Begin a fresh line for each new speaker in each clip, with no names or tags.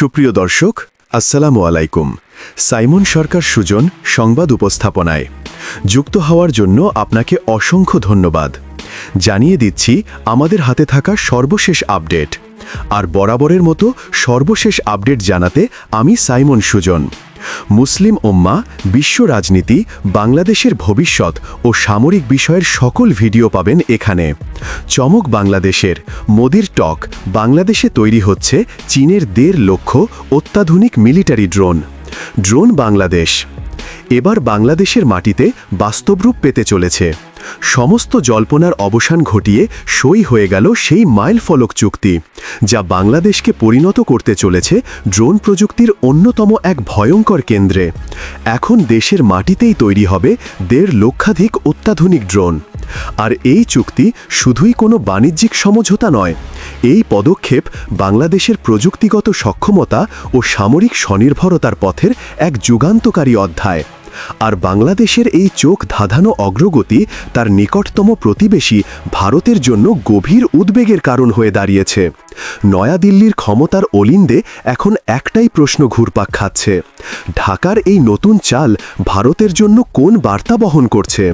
সুপ্রিয় দর্শক, আসসালামু আলাইকুম। সাইমন সরকার সুজন সংবাদ উপস্থাপনায়। যুক্ত হওয়ার জন্য আপনাকে অসংখ্য ধন্যবাদ। জানিয়ে দিচ্ছি, আমাদের হাতে থাকা সর্বশেষ আপডেট। আর বরাবরের মতো সর্বশেষ আপডেট জানাতে আমি সাইমন সুজন। মুসলিম ওম্মা বিশ্ব রাজনীতি, বাংলাদেশের ভবিষ্যৎ ও সামরিক বিষয়ের সকল ভিডিও পাবেন এখানে। চমক বাংলাদেশের, মোদির টক, বাংলাদেশে তৈরি হচ্ছে চীনের দেড় লক্ষ অত্যাধুনিক মিলিটারি ড্রোন। ড্রোন বাংলাদেশ। এবার বাংলাদেশের মাটিতে বাস্তবরূপ পেতে চলেছে। সমস্ত জল্পনার অবসান ঘটিয়ে সই হয়ে গেল সেই মাইল ফলক চুক্তি, যা বাংলাদেশকে পরিণত করতে চলেছে ড্রোন প্রযুক্তির অন্যতম এক ভয়ঙ্কর কেন্দ্রে। এখন দেশের মাটিতেই তৈরি হবে দেড় লক্ষাধিক অত্যাধুনিক ড্রোন। আর এই চুক্তি শুধুই কোনো বাণিজ্যিক সমঝোতা নয়, এই পদক্ষেপ বাংলাদেশের প্রযুক্তিগত সক্ষমতা ও সামরিক স্বনির্ভরতার পথের এক যুগান্তকারী অধ্যায়। আর বাংলাদেশের এই চোখ ধাঁধানো অগ্রগতি তার নিকটতম প্রতিবেশী ভারতের জন্য গভীর উদ্বেগের কারণ হয়ে দাঁড়িয়েছে। নয়াদিল্লির ক্ষমতার অলিন্দে এখন একটাই প্রশ্ন ঘুরপাক খাচ্ছে। ঢাকার এই নতুন চাল ভারতের জন্য কোন বার্তা বহন করছে?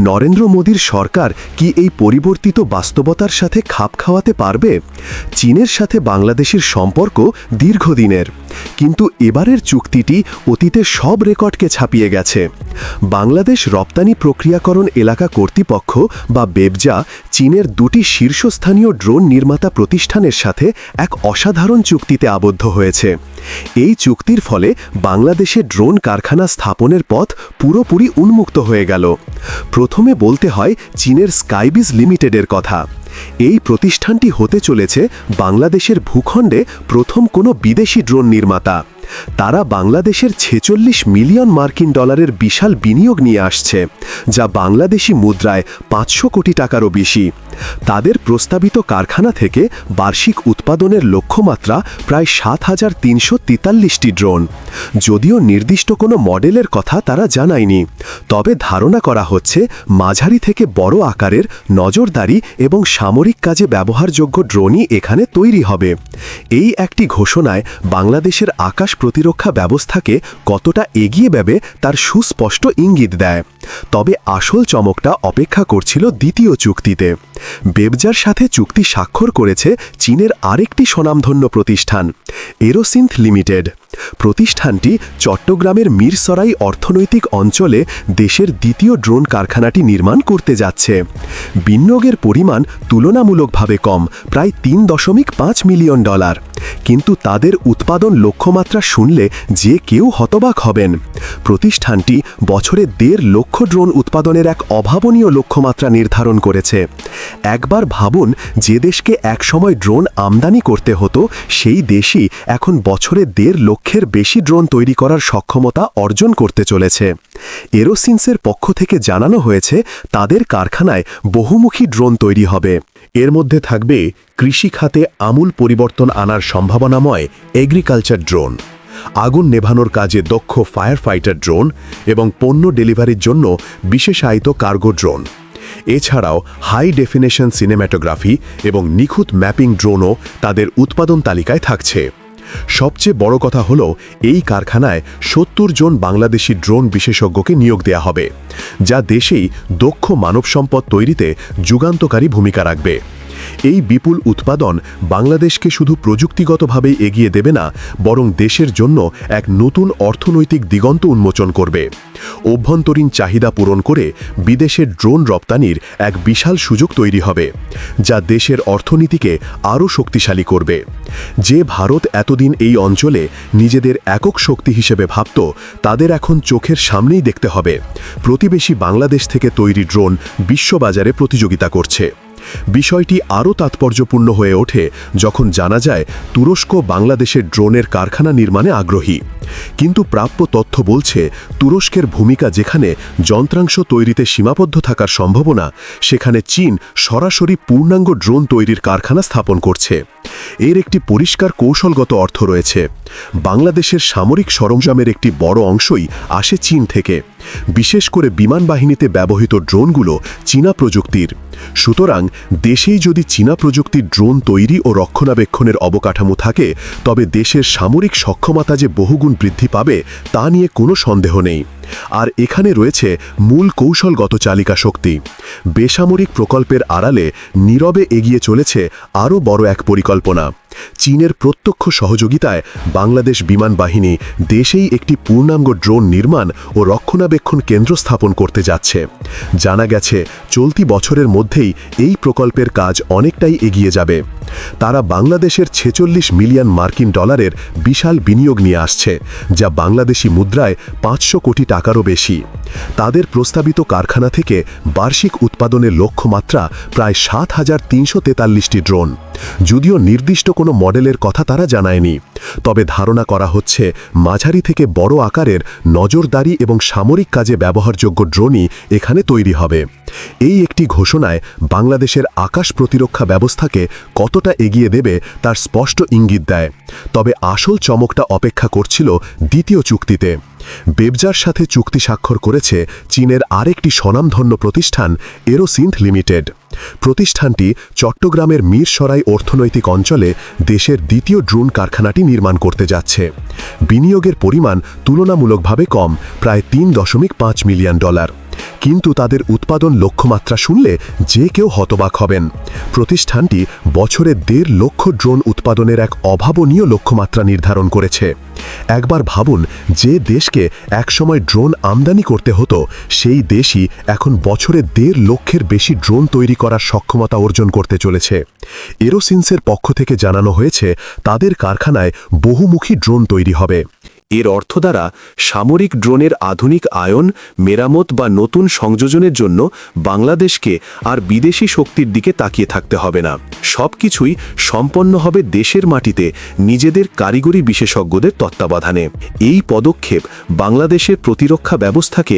নরেন্দ্র মোদীর সরকার কি এই পরিবর্তিত বাস্তবতার সাথে খাপ খাওয়াতে পারবে? চীনের সাথে বাংলাদেশের সম্পর্ক দীর্ঘদিনের। কিন্তু এবারের চুক্তিটি অতীতের সব রেকর্ডকে ছাপিয়ে গেছে বাংলাদেশ রপ্তানি প্রক্রিয়াকরণ এলাকা কর্তৃপক্ষ বা বেবজা চীনের দুটি শীর্ষস্থানীয় ড্রোন নির্মাতা প্রতিষ্ঠানের সাথে এক অসাধারণ চুক্তিতে আবদ্ধ হয়েছে। এই চুক্তির ফলে বাংলাদেশে ড্রোন কারখানা স্থাপনের পথ পুরোপুরি উন্মুক্ত হয়ে গেল। প্রথমে বলতে হয় চীনের স্কাইবিজ লিমিটেডের কথা। এই প্রতিষ্ঠানটি হতে চলেছে বাংলাদেশের ভূখণ্ডে প্রথম কোনো বিদেশি ড্রোন নির্মাতা। তারা বাংলাদেশের ছেচল্লিশ মিলিয়ন মার্কিন ডলারের বিশাল বিনিয়োগ নিয়ে আসছে, যা বাংলাদেশি মুদ্রায় পাঁচশো কোটি টাকারও বেশি। তাদের প্রস্তাবিত কারখানা থেকে বার্ষিক উৎপাদনের লক্ষ্যমাত্রা প্রায় সাত হাজার তিনশো তেতাল্লিশটি ড্রোন। যদিও নির্দিষ্ট কোনো মডেলের কথা তারা জানায়নি, তবে ধারণা করা হচ্ছে মাঝারি থেকে বড় আকারের নজরদারি এবং সামরিক কাজে ব্যবহারযোগ্য ড্রোনই এখানে তৈরি হবে। এই একটি ঘোষণায় বাংলাদেশের আকাশ প্রতিরক্ষা ব্যবস্থাকে কতটা এগিয়ে যাবে তার সুস্পষ্ট ইঙ্গিত দেয়। তবে আসল চমকটা অপেক্ষা করছিল দ্বিতীয় চুক্তিতে। বেবজার সাথে চুক্তি স্বাক্ষর করেছে চীনের আরেকটি স্বনামধন্য প্রতিষ্ঠান, এরোসিন্থ লিমিটেড। প্রতিষ্ঠানটি চট্টগ্রামের মিরসরাই অর্থনৈতিক অঞ্চলে দেশের দ্বিতীয় ড্রোন কারখানাটি নির্মাণ করতে যাচ্ছে। বিনিয়োগের পরিমাণ তুলনামূলকভাবে কম, প্রায় তিন দশমিক পাঁচ মিলিয়ন ডলার। কিন্তু তাদের উৎপাদন লক্ষ্যমাত্রা শুনলে যে কেউ হতবাক হবেন। প্রতিষ্ঠানটি বছরে দেড় লক্ষ ড্রোন উৎপাদনের এক অভাবনীয় লক্ষ্যমাত্রা নির্ধারণ করেছে। একবার ভাবুন, যে দেশকে একসময় ড্রোন আমদানি করতে হতো, সেই দেশই এখন বছরে দেড় লক্ষের বেশি ড্রোন তৈরি করার সক্ষমতা অর্জন করতে চলেছে। এরোসিন্সের পক্ষ থেকে জানানো হয়েছে, তাদের কারখানায় বহুমুখী ড্রোন তৈরি হবে। এর মধ্যে থাকবে কৃষি খাতে আমূল পরিবর্তন আনার সম্ভাবনাময় এগ্রিকালচার ড্রোন আগুন নেভানোর কাজে দক্ষ ফায়ার ফাইটার ড্রোন এবং পণ্য ডেলিভারির জন্য বিশেষায়িত কার্গো ড্রোন এছাড়াও হাই ডেফিনেশন সিনেম্যাটোগ্রাফি এবং নিখুঁত ম্যাপিং ড্রোনও তাদের উৎপাদন তালিকায় থাকছে। সবচেয়ে বড় কথা হলো, এই কারখানায় সত্তর জন বাংলাদেশি ড্রোন বিশেষজ্ঞকে নিয়োগ দেয়া হবে, যা দেশেই দক্ষ মানব সম্পদ তৈরিতে যুগান্তকারী ভূমিকা রাখবে। এই বিপুল উৎপাদন বাংলাদেশকে শুধু প্রযুক্তিগতভাবেই এগিয়ে দেবে না, বরং দেশের জন্য এক নতুন অর্থনৈতিক দিগন্ত উন্মোচন করবে। অভ্যন্তরীণ চাহিদা পূরণ করে বিদেশের ড্রোন রপ্তানির এক বিশাল সুযোগ তৈরি হবে, যা দেশের অর্থনীতিকে আরও শক্তিশালী করবে। যে ভারত এতদিন এই অঞ্চলে নিজেদের একক শক্তি হিসেবে ভাবত, তাদের এখন চোখের সামনেই দেখতে হবে। প্রতিবেশী বাংলাদেশ থেকে তৈরি ড্রোন বিশ্ববাজারে প্রতিযোগিতা করছে। বিষয়টি আরও তাৎপর্যপূর্ণ হয়ে ওঠে যখন জানা যায় তুরস্ক বাংলাদেশের ড্রোনের কারখানা নির্মাণে আগ্রহী। কিন্তু প্রাপ্য তথ্য বলছে, তুরস্কের ভূমিকা যেখানে যন্ত্রাংশ তৈরিতে সীমাবদ্ধ থাকার সম্ভাবনা, সেখানে চীন সরাসরি পূর্ণাঙ্গ ড্রোন তৈরির কারখানা স্থাপন করছে। এর একটি পরিষ্কার কৌশলগত অর্থ রয়েছে। বাংলাদেশের সামরিক সরঞ্জামের একটি বড় অংশই আসে চীন থেকে। বিশেষ করে বিমান বাহিনীতে ব্যবহৃত ড্রোনগুলো চীনা প্রযুক্তির। সুতরাং দেশেই যদি চীনা প্রযুক্তির ড্রোন তৈরি ও রক্ষণাবেক্ষণের অবকাঠামো থাকে, তবে দেশের সামরিক সক্ষমতা যে বহুগুণ বৃদ্ধি পাবে তা নিয়ে কোনো সন্দেহ নেই। আর এখানে রয়েছে মূল কৌশলগত চালিকা শক্তি। বেসামরিক প্রকল্পের আড়ালে নীরবে এগিয়ে চলেছে আরও বড় এক পরিকল্পনা। চীনের প্রত্যক্ষ সহযোগিতায় বাংলাদেশ বিমান বাহিনী দেশেই একটি পূর্ণাঙ্গ ড্রোন নির্মাণ ও রক্ষণাবেক্ষণ কেন্দ্র স্থাপন করতে যাচ্ছে। জানা গেছে, চলতি বছরের মধ্যেই এই প্রকল্পের কাজ অনেকটাই এগিয়ে যাবে। তারা বাংলাদেশের ছেচল্লিশ মিলিয়ন মার্কিন ডলারের বিশাল বিনিয়োগ নিয়ে আসছে, যা বাংলাদেশি মুদ্রায় পাঁচশো কোটি টাকারও বেশি। তাদের প্রস্তাবিত কারখানা থেকে বার্ষিক উৎপাদনের লক্ষ্যমাত্রা প্রায় সাত হাজার তিনশো ড্রোন। যদিও নির্দিষ্ট কোনো মডেলের কথা তারা জানায়নি। তবে ধারণা করা হচ্ছে, মাঝারি থেকে বড় আকারের নজরদারি এবং সামরিক কাজে ব্যবহারযোগ্য ড্রোনই এখানে তৈরি হবে। এই একটি ঘোষণায় বাংলাদেশের আকাশ প্রতিরক্ষা ব্যবস্থাকে কতটা এগিয়ে দেবে তার স্পষ্ট ইঙ্গিত দেয়। তবে আসল চমকটা অপেক্ষা করছিল দ্বিতীয় চুক্তিতে। বেবজার সাথে চুক্তি স্বাক্ষর করেছে চীনের আরেকটি স্বনামধন্য প্রতিষ্ঠান, এরোসিন্থ লিমিটেড। প্রতিষ্ঠানটি চট্টগ্রামের মীরসরাই অর্থনৈতিক অঞ্চলে দেশের দ্বিতীয় ড্রোন কারখানাটি নির্মাণ করতে যাচ্ছে। বিনিয়োগের পরিমাণ তুলনামূলকভাবে কম, প্রায় তিন দশমিক পাঁচ মিলিয়ন ডলার। কিন্তু তাদের উৎপাদন লক্ষ্যমাত্রা শুনলে যে কেউ হতবাক হবেন। প্রতিষ্ঠানটি বছরে দেড় লক্ষ ড্রোন উৎপাদনের এক অভাবনীয় লক্ষ্যমাত্রা নির্ধারণ করেছে। একবার ভাবুন, যে দেশকে একসময় ড্রোন আমদানি করতে হতো, সেই দেশই এখন বছরে দেড় লক্ষের বেশি ড্রোন তৈরি করার সক্ষমতা অর্জন করতে চলেছে। এরোসিন্সের পক্ষ থেকে জানানো হয়েছে, তাদের কারখানায় বহুমুখী ড্রোন তৈরি হবে।
এর অর্থ দ্বারা সামরিক ড্রোনের আধুনিক আয়ন, মেরামত বা নতুন সংযোজনের জন্য বাংলাদেশকে আর বিদেশি শক্তির দিকে তাকিয়ে থাকতে হবে না। সবকিছুই সম্পন্ন হবে দেশের মাটিতে নিজেদের কারিগরি বিশেষজ্ঞদের তত্ত্বাবধানে। এই পদক্ষেপ বাংলাদেশের প্রতিরক্ষা ব্যবস্থাকে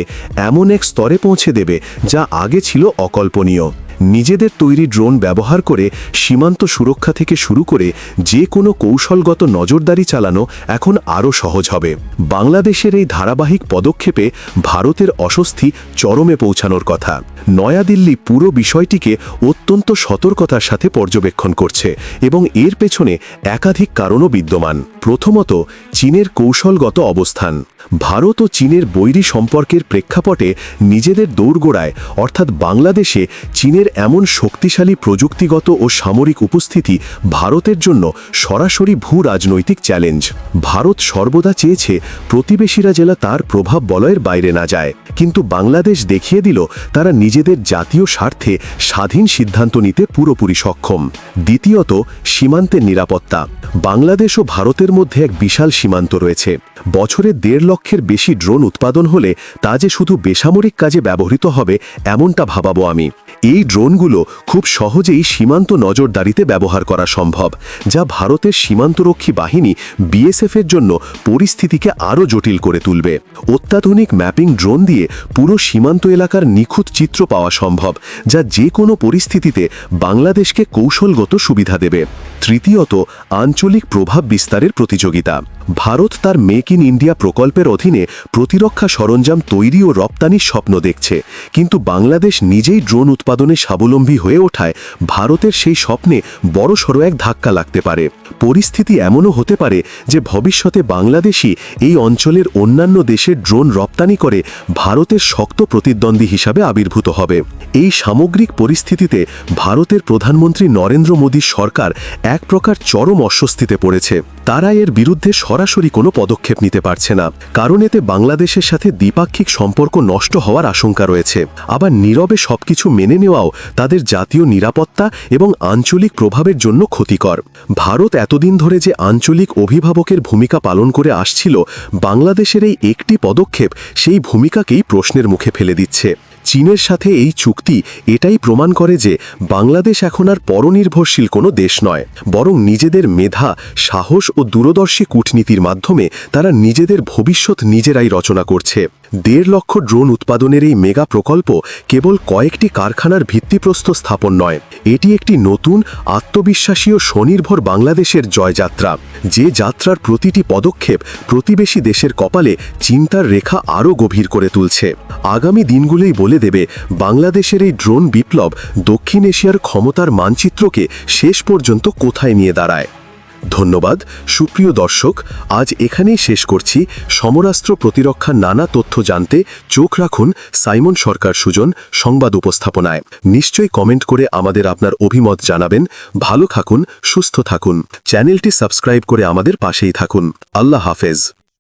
এমন এক স্তরে পৌঁছে দেবে যা আগে ছিল অকল্পনীয়। নিজেদের তৈরি ড্রোন ব্যবহার করে সীমান্ত সুরক্ষা থেকে শুরু করে যে কোনো কৌশলগত নজরদারি চালানো এখন আরও সহজ হবে। বাংলাদেশের এই ধারাবাহিক পদক্ষেপে ভারতের অস্বস্তি চরমে পৌঁছানোর কথা। নয়াদিল্লি পুরো বিষয়টিকে অত্যন্ত সতর্কতার সাথে পর্যবেক্ষণ করছে এবং এর পেছনে একাধিক কারণও বিদ্যমান। প্রথমত, চীনের কৌশলগত অবস্থান। ভারত ও চীনের বৈরী সম্পর্কের প্রেক্ষাপটে নিজেদের দৌড়গোড়ায় অর্থাৎ বাংলাদেশে, চীনের এমন শক্তিশালী প্রযুক্তিগত ও সামরিক উপস্থিতি ভারতের জন্য সরাসরি ভূ রাজনৈতিক চ্যালেঞ্জ। ভারত সর্বদা চেয়েছে প্রতিবেশীরা জেলা তার প্রভাব বলয়ের বাইরে না যায়। কিন্তু বাংলাদেশ দেখিয়ে দিল তারা নিজেদের জাতীয় স্বার্থে স্বাধীন সিদ্ধান্ত নিতে পুরোপুরি সক্ষম। দ্বিতীয়ত, সীমান্তের নিরাপত্তা। বাংলাদেশ ও ভারতের মধ্যে এক বিশাল সীমান্ত রয়েছে। বছরে দেড় লক্ষের বেশি ড্রোন উৎপাদন হলে তা যে শুধু বেসামরিক কাজে ব্যবহৃত হবে, এমনটা ভাবাবো আমি। এই ড্রোনগুলো খুব সহজেই সীমান্ত নজরদারিতে ব্যবহার করা সম্ভব, যা ভারতের সীমান্তরক্ষী বাহিনী বিএসএফের জন্য পরিস্থিতিকে আরও জটিল করে তুলবে। অত্যাধুনিক ম্যাপিং ড্রোন দিয়ে পুরো সীমান্ত এলাকার নিখুঁত চিত্র পাওয়া সম্ভব, যা যে কোনো পরিস্থিতিতে বাংলাদেশকে কৌশলগত সুবিধা দেবে। তৃতীয়ত, আঞ্চলিক প্রভাব বিস্তারের প্রতিযোগিতা। ভারত তার মেক ইন ইন্ডিয়া প্রকল্পের অধীনে প্রতিরক্ষা সরঞ্জাম তৈরি ও রপ্তানির স্বপ্ন দেখছে। কিন্তু বাংলাদেশ নিজেই ড্রোন উৎপাদনে স্বাবলম্বী হয়ে ওঠায় ভারতের সেই স্বপ্নে বড়সড় এক ধাক্কা লাগতে পারে। পরিস্থিতি এমনও হতে পারে যে ভবিষ্যতে বাংলাদেশই এই অঞ্চলের অন্যান্য দেশের ড্রোন রপ্তানি করে ভারতের শক্ত প্রতিদ্বন্দ্বী হিসাবে আবির্ভূত হবে। এই সামগ্রিক পরিস্থিতিতে ভারতের প্রধানমন্ত্রী নরেন্দ্র মোদীর সরকার এক প্রকার চরম অস্বস্তিতে পড়েছে। তারা এর বিরুদ্ধে সরাসরি কোনো পদক্ষেপ নিতে পারছে না, কারণ এতে বাংলাদেশের সাথে দ্বিপাক্ষিক সম্পর্ক নষ্ট হওয়ার আশঙ্কা রয়েছে। আবার নীরবে সবকিছু মেনে নেওয়াও তাদের জাতীয় নিরাপত্তা এবং আঞ্চলিক প্রভাবের জন্য ক্ষতিকর। ভারত এতদিন ধরে যে আঞ্চলিক অভিভাবকের ভূমিকা পালন করে আসছিল, বাংলাদেশের এই একটি পদক্ষেপ সেই ভূমিকাকেই প্রশ্নের মুখে ফেলে দিচ্ছে। চীনের সাথে এই চুক্তি এটাই প্রমাণ করে যে বাংলাদেশ এখন আর পরনির্ভরশীল কোনো দেশ নয়, বরং নিজেদের মেধা, সাহস ও দূরদর্শী কূটনীতির মাধ্যমে তারা নিজেদের ভবিষ্যৎ নিজেরাই রচনা করছে। দেড় লক্ষ ড্রোন উৎপাদনের এই মেগা প্রকল্প কেবল কয়েকটি কারখানার ভিত্তিপ্রস্তর স্থাপন নয়। এটি একটি নতুন আত্মবিশ্বাসী ও স্বনির্ভর বাংলাদেশের জয়যাত্রা। যে যাত্রার প্রতিটি পদক্ষেপ প্রতিবেশী দেশের কপালে চিন্তার রেখা আরও গভীর করে তুলছে। আগামী দিনগুলোই বলে দেবে, বাংলাদেশের এই ড্রোন বিপ্লব দক্ষিণ এশিয়ার ক্ষমতার মানচিত্রকে শেষ পর্যন্ত কোথায় নিয়ে দাঁড়ায়। ধন্যবাদ। সুপ্রিয় দর্শক, আজ এখানেই শেষ করছি। সমরাস্ত্র প্রতিরক্ষা নানা তথ্য জানতে চোখ রাখুন সাইমন সরকার সুজন সংবাদ উপস্থাপনায়। নিশ্চয়ই কমেন্ট করে আমাদের আপনার অভিমত জানাবেন। ভালো থাকুন, সুস্থ থাকুন। চ্যানেলটি সাবস্ক্রাইব করে আমাদের পাশেই থাকুন। আল্লাহ হাফেজ।